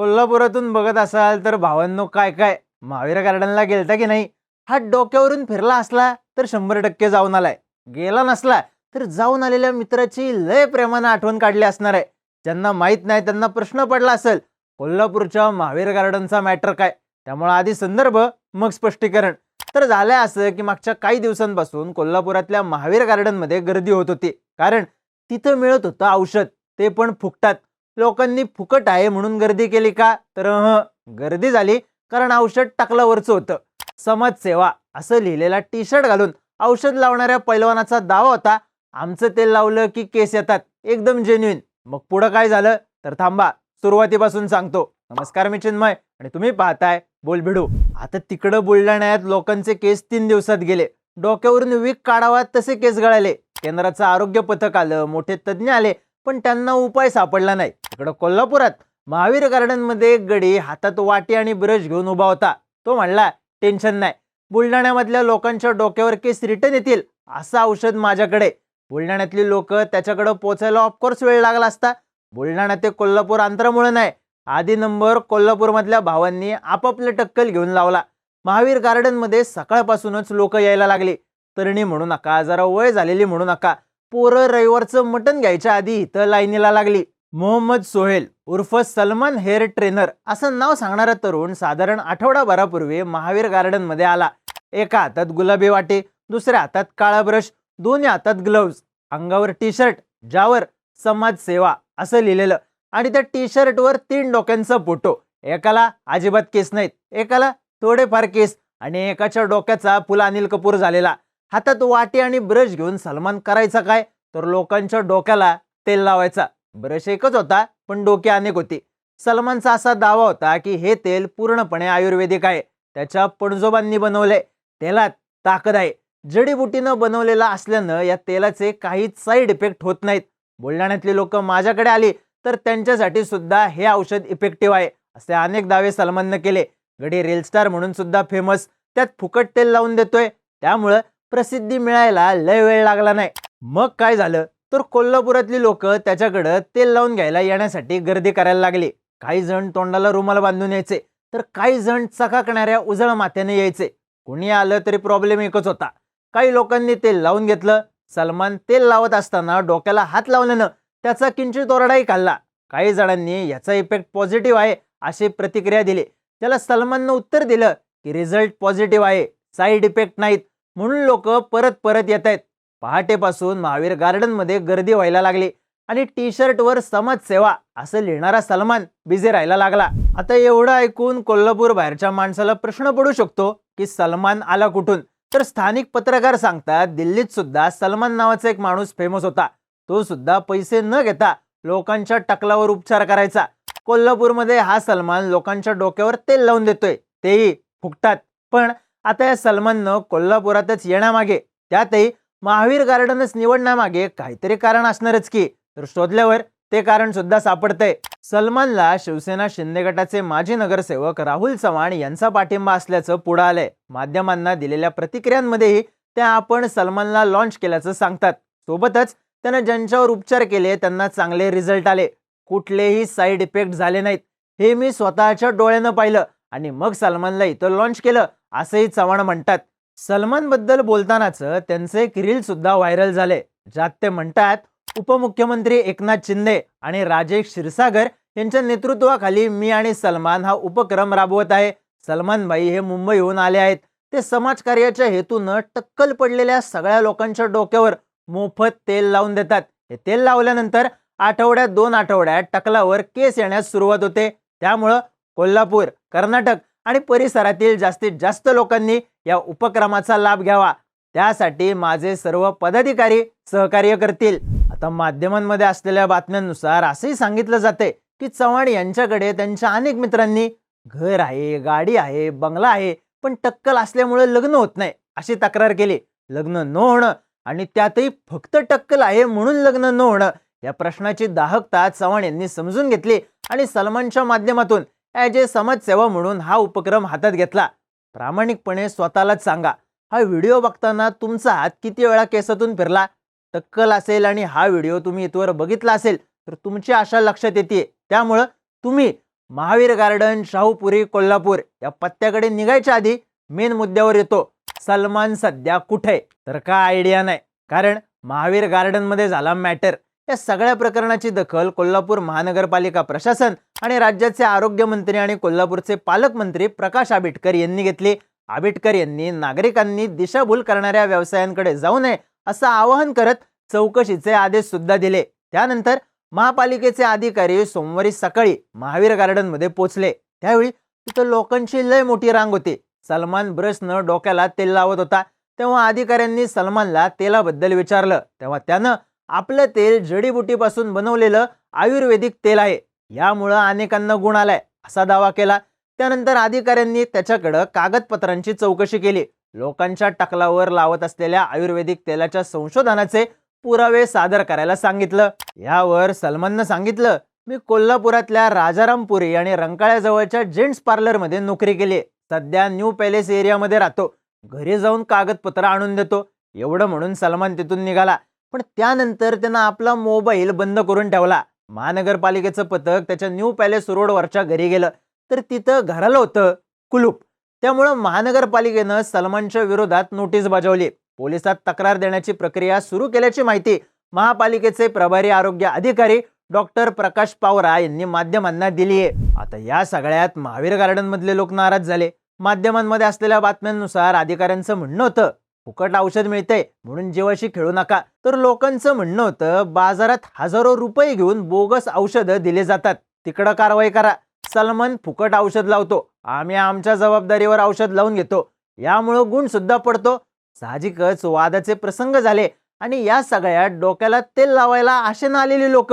कोल्हापुरातून बघत असाल तर भावांनो काय काय? महावीर गार्डनला गेलता की नाही? हा डोक्यावरून फिरला असला तर शंभर टक्के जाऊन आलाय. गेला नसला तर जाऊन आलेल्या मित्राची लय प्रेमानं आठवण काढली असणार आहे. ज्यांना माहीत नाही त्यांना प्रश्न पडला असेल कोल्हापूरच्या महावीर गार्डनचा मॅटर काय? त्यामुळे आधी संदर्भ मग स्पष्टीकरण. तर झालंय असं की मागच्या काही दिवसांपासून कोल्हापुरातल्या महावीर गार्डनमध्ये गर्दी होत होती. कारण तिथं मिळत होतं औषध ते पण फुकटात. लोकांनी फुकट आहे म्हणून गर्दी केली का? तर ह गर्दी झाली कारण औषध टाकल्यावरचं होतं. समाजसेवा असं लिहिलेला टी शर्ट घालून औषध लावणाऱ्या पैलवानाचा दावा होता. आमचं तेल लावलं की केस येतात. एकदम जेन्युइन मग पुढं काय झालं? तर थांबा. सुरुवातीपासून सांगतो. नमस्कार मी चिन्मय आणि तुम्ही पाहताय बोल भिडू आता तिकडं बुलढाण्यात लोकांचे केस तीन दिवसात गेले. डोक्यावरून वीक काढावा तसे केस गळाले. केंद्राचं आरोग्य पथक आलं मोठे तज्ज्ञ आले पण त्यांना उपाय सापडला नाही. इकडं कोल्हापुरात महावीर गार्डनमध्ये एक गडी हातात वाटी आणि ब्रश घेऊन उभा होता. तो म्हणला टेन्शन नाही. बुलढाण्यामधल्या लोकांच्या डोक्यावर केस रिटर्न येतील असं औषध माझ्याकडे. बुलढाण्यातली लोक त्याच्याकडं पोचायला ऑफकोर्स वेळ लागला असता. बुलढाणा ते कोल्हापूर अंतरामुळे नाही. आधी नंबर कोल्हापूरमधल्या भावांनी आपापलं टक्कल घेऊन लावला. महावीर गार्डनमध्ये सकाळपासूनच लोक यायला लागली. तरणी म्हणू नका जरा वय झालेली म्हणू नका. पोरं रविवारचं मटण घ्यायच्या आधी इथं लाईनीला लागली. मोहम्मद सोहेल उर्फ सलमान हेअर ट्रेनर असं नाव सांगणारा तरुण साधारण आठवडाभरापूर्वी महावीर गार्डनमध्ये आला. एका हातात गुलाबी वाटे दुसऱ्या हातात काळा ब्रश दोन्ही हातात ग्लव्ज अंगावर टी शर्ट ज्यावर समाजसेवा असं लिहिलेलं आणि त्या टी शर्टवर तीन डोक्यांचा फोटो. एकाला अजिबात केस नाहीत एकाला थोडेफार केस आणि एकाच्या डोक्याचा पुला अनिल कपूर झालेला. हातात वाटी आणि ब्रश घेऊन सलमान करायचा काय? तर लोकांच्या डोक्याला तेल लावायचा. ब्रश एकच होता पण डोके अनेक होती. सलमानचा असा दावा होता की हे तेल पूर्णपणे आयुर्वेदिक आहे. त्याच्या पणजोबांनी बनवले. तेलात ताकद आहे. जडीबुटीनं बनवलेला असल्यानं या तेलाचे काहीच साईड इफेक्ट होत नाहीत. बुलढाण्यातली लोक माझ्याकडे आली तर त्यांच्यासाठी सुद्धा हे औषध इफेक्टिव्ह आहे असे अनेक दावे सलमाननं केले. गडी रेलस्टार म्हणून सुद्धा फेमस त्यात फुकट तेल लावून देतोय. त्यामुळं प्रसिद्धी मिळायला लय वेळ लागला नाही. मग काय झालं? तर कोल्हापुरातली लोक त्याच्याकडं तेल लावून घ्यायला येण्यासाठी गर्दी करायला लागली. काही जण तोंडाला रुमाल बांधून यायचे तर काही जण चकाकणाऱ्या उजळ माथ्याने यायचे. कोणी आलं तरी प्रॉब्लेम एकच होता. काही लोकांनी तेल लावून घेतलं. सलमान तेल लावत असताना डोक्याला हात लावल्यानं त्याचा किंचित ओरडाही खाल्ला. काही जणांनी याचा इफेक्ट पॉझिटिव्ह आहे अशी प्रतिक्रिया दिली. त्याला सलमाननं उत्तर दिलं की रिझल्ट पॉझिटिव्ह आहे. साईड इफेक्ट नाहीत. म्हणून लोक परत परत येत आहेत पहाटेपासून महावीर गार्डनमध्ये गर्दी व्हायला लागली आणि टी शर्टवर समाजसेवा असं लिहिणारा सलमान बिझी राहायला लागला. आता एवढं ऐकून कोल्हापूर बाहेरच्या माणसाला प्रश्न पडू शकतो की सलमान आला कुठून? तर स्थानिक पत्रकार सांगतात दिल्लीत सुद्धा सलमान नावाचा एक माणूस फेमस होता. तो सुद्धा पैसे न घेता लोकांच्या टकलावर उपचार करायचा. कोल्हापूरमध्ये हा सलमान लोकांच्या डोक्यावर तेल लावून देतोय. तेही फुकटात. पण आता या सलमाननं कोल्हापुरातच येण्यामागे. त्यातही महावीर गार्डनच निवडण्यामागे काहीतरी कारण असणारच की. तर शोधल्यावर ते कारण सुद्धा सापडतंय सलमानला शिवसेना शिंदे गटाचे माजी नगरसेवक राहुल चव्हाण यांचा पाठिंबा असल्याचं पुढं आलंय. माध्यमांना दिलेल्या प्रतिक्रियांमध्येही त्या आपण सलमानला लॉन्च केल्याचं सांगतात. सोबतच त्यानं ज्यांच्यावर उपचार केले त्यांना चांगले रिझल्ट आले. कुठलेही साईड इफेक्ट झाले नाहीत. हे मी स्वतःच्या डोळ्यानं पाहिलं आणि मग सलमानला इथं लॉन्च केलं असंही चव्हाण म्हणतात. सलमानबद्दल बोलतानाच त्यांचे एक रील सुद्धा व्हायरल झाले ज्यात ते म्हणतात उपमुख्यमंत्री एकनाथ शिंदे आणि राजेश क्षीरसागर यांच्या नेतृत्वाखाली मी आणि सलमान हा उपक्रम राबवत आहे. सलमान भाई हे मुंबईहून आले आहेत. ते समाजकार्याच्या हेतूनं टक्कल पडलेल्या सगळ्या लोकांच्या डोक्यावर मोफत तेल लावून देतात. हे तेल लावल्यानंतर आठवड्यात दोन आठवड्यात टकलावर केस येण्यास सुरुवात होते. त्यामुळं कोल्हापूर कर्नाटक आणि परिसरातील जास्तीत जास्त लोकांनी या उपक्रमाचा लाभ घ्यावा. त्यासाठी माझे सर्व पदाधिकारी सहकार्य करतील. आता माध्यमांमध्ये असलेल्या बातम्यांनुसार असंही सांगितलं जाते की चव्हाण यांच्याकडे त्यांच्या अनेक मित्रांनी घर आहे गाडी आहे बंगला आहे पण टक्कल असल्यामुळे लग्न होत नाही अशी तक्रार केली. लग्न न होणं आणि त्यातही फक्त टक्कल आहे म्हणून लग्न न होणं या प्रश्नाची दाहकता चव्हाण यांनी समजून घेतली आणि सलमानच्या माध्यमातून ॲज ए समाजसेवा म्हणून हा उपक्रम हातात घेतला. प्रामाणिकपणे स्वतःलाच सांगा हा व्हिडिओ बघताना तुमचा हात किती वेळा केसातून फिरला? टक्कल असेल आणि हा व्हिडिओ तुम्ही इथवर बघितला असेल तर तुमची आशा लक्षात येते त्यामुळं तुम्ही महावीर गार्डन शाहूपुरी कोल्हापूर या पत्त्याकडे निघायच्या आधी मेन मुद्द्यावर येतो. सलमान सध्या कुठे? तर का आयडिया नाही. कारण महावीर गार्डनमध्ये झाला मॅटर. या सगळ्या प्रकरणाची दखल कोल्हापूर महानगरपालिका प्रशासन आणि राज्याचे आरोग्यमंत्री आणि कोल्हापूरचे पालकमंत्री प्रकाश आबिटकर यांनी घेतली. आबिटकर यांनी नागरिकांनी दिशाभूल करणाऱ्या व्यवसायांकडे जाऊ नये असं आवाहन करत चौकशीचे आदेश सुद्धा दिले. त्यानंतर महापालिकेचे अधिकारी सोमवारी सकाळी महावीर गार्डनमध्ये पोचले पोहोचले. त्यावेळी तिथं लोकांची लय मोठी रांग होती. सलमान ब्रशनं डोक्याला तेल लावत होता. तेव्हा अधिकाऱ्यांनी सलमानला तेलाबद्दल विचारलं. तेव्हा त्यानं आपलं तेल जडीबुटीपासून बनवलेलं आयुर्वेदिक तेल आहे. यामुळं अनेकांना गुण आलाय असा दावा केला. त्यानंतर अधिकाऱ्यांनी त्याच्याकडं कागदपत्रांची चौकशी केली. लोकांच्या टकलावर लावत असलेल्या आयुर्वेदिक तेलाच्या संशोधनाचे पुरावे सादर करायला सांगितलं. यावर सलमाननं सांगितलं मी कोल्हापुरातल्या राजारामपुरी आणि रंकाळ्याजवळच्या जेंट्स पार्लरमध्ये नोकरी केली सध्या न्यू पॅलेस एरियामध्ये राहतो. घरी जाऊन कागदपत्र आणून देतो. एवढं म्हणून सलमान तिथून निघाला. पण त्यानंतर त्यानं आपला मोबाईल बंद करून ठेवला. महानगरपालिकेचं पथक त्याच्या न्यू पॅलेस रोडवरच्या घरी गेलं. तर तिथं घराला होतं कुलूप. त्यामुळं महानगरपालिकेनं सलमानच्या विरोधात नोटीस बजावली. पोलिसात तक्रार देण्याची प्रक्रिया सुरू केल्याची माहिती महापालिकेचे प्रभारी आरोग्य अधिकारी डॉक्टर प्रकाश पावरा यांनी माध्यमांना दिली आहे. आता या सगळ्यात महावीर गार्डन मधले लोक नाराज झाले. माध्यमांमध्ये असलेल्या बातम्यांनुसार अधिकाऱ्यांचं म्हणणं होतं फुकट औषध मिळतंय म्हणून जीवाशी खेळू नका. तर लोकांचं म्हणणं होतं बाजारात हजारो रुपये घेऊन बोगस औषधं दिले जातात. तिकडं कारवाई करा. सलमान फुकट औषध लावतो. आम्ही आमच्या जबाबदारीवर औषध लावून घेतो. यामुळं गुण सुद्धा पडतो. साहजिकच वादाचे प्रसंग झाले आणि या सगळ्यात डोक्याला तेल लावायला आशेनं आलेली लोक.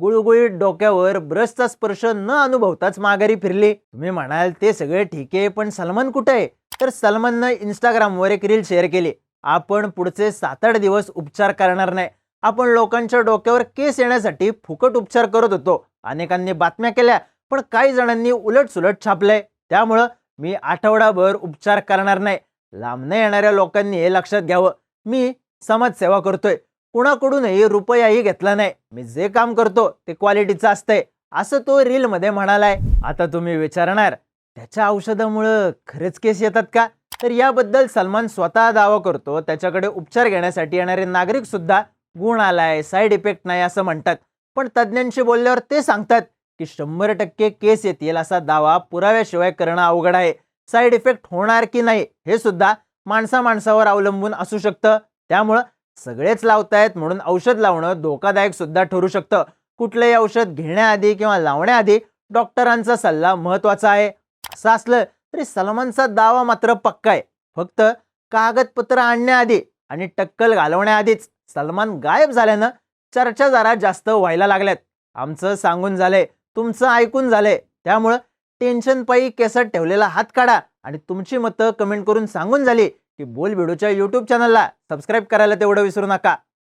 गुळगुळीत डोक्यावर ब्रशचा स्पर्श न अनुभवताच माघारी फिरली. तुम्ही म्हणाल ते सगळे ठीक आहे पण सलमान कुठे आहे? तर सलमाननं इंस्टाग्रामवर एक रील शेअर केली. आपण पुढचे सात आठ दिवस उपचार करणार नाही. आपण लोकांच्या डोक्यावर केस येण्यासाठी फुकट उपचार करत होतो. अनेकांनी बातम्या केल्या पण काही जणांनी उलट सुलट छापलंय. त्यामुळं मी आठवडाभर उपचार करणार नाही. लांबनं येणाऱ्या लोकांनी हे लक्षात घ्यावं. मी समाजसेवा करतोय. कुणाकडूनही रुपयाही घेतला नाही. मी जे काम करतो ते क्वालिटीचं असतंय. असं तो रील मध्ये म्हणालाय. आता तुम्ही विचारणार त्याच्या औषधामुळं खरेच केस येतात का? तर याबद्दल सलमान स्वतः दावा करतो. त्याच्याकडे उपचार घेण्यासाठी येणारे नागरिक सुद्धा गुण आलाय साईड इफेक्ट नाही असं म्हणतात. पण तज्ज्ञांशी बोलल्यावर ते सांगतात की शंभर टक्के केस येतील असा दावा पुराव्याशिवाय करणं अवघड आहे. साईड इफेक्ट होणार की नाही हे सुद्धा माणसा माणसावर अवलंबून असू शकतं. त्यामुळं सगळेच लावतायत म्हणून औषध लावणं धोकादायक सुद्धा ठरू शकतं. कुठलंही औषध घेण्याआधी किंवा लावण्याआधी डॉक्टरांचा सल्ला महत्त्वाचा आहे. असं असलं तरी सलमानचा दावा मात्र पक्का आहे. फक्त कागदपत्र आणण्याआधी आणि टक्कल घालवण्याआधीच सलमान गायब झाल्यानं चर्चा जरा जास्त व्हायला लागल्यात. आमचं सांगून झालंय तुमचं ऐकून झालंय. त्यामुळं टेन्शन पायी केसात ठेवलेला हात काढा आणि तुमची मतं कमेंट करून सांगून झाली की बोल व्हिडिओच्या यूट्यूब चॅनलला सबस्क्राईब करायला तेवढं विसरू नका.